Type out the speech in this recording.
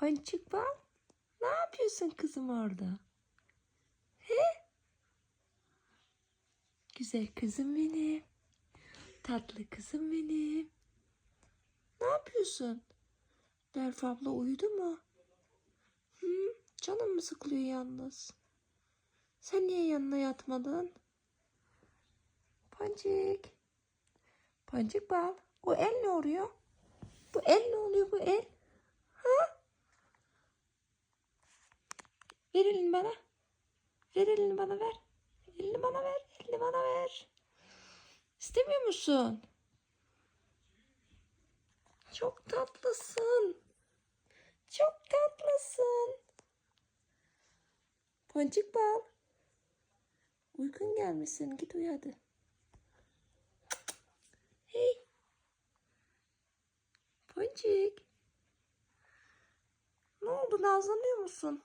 Ponçik bal. Ne yapıyorsun kızım orada? He? Güzel kızım benim. Tatlı kızım benim. Ne yapıyorsun? Berf abla uyudu mu? Hı? Canım mı sıkılıyor yalnız? Sen niye yanına yatmadın? Pancik. Pancik bal. O el ne oluyor? Bu el ne oluyor bu el? Ver elini bana. Ver elini bana ver. Elini bana ver. Elini bana ver. İstemiyor musun? Çok tatlısın. Çok tatlısın. Pancık bal. Uykun gelmesin. Git uyu. Hey. Pancık. Ne oldu? Nazlanıyor musun?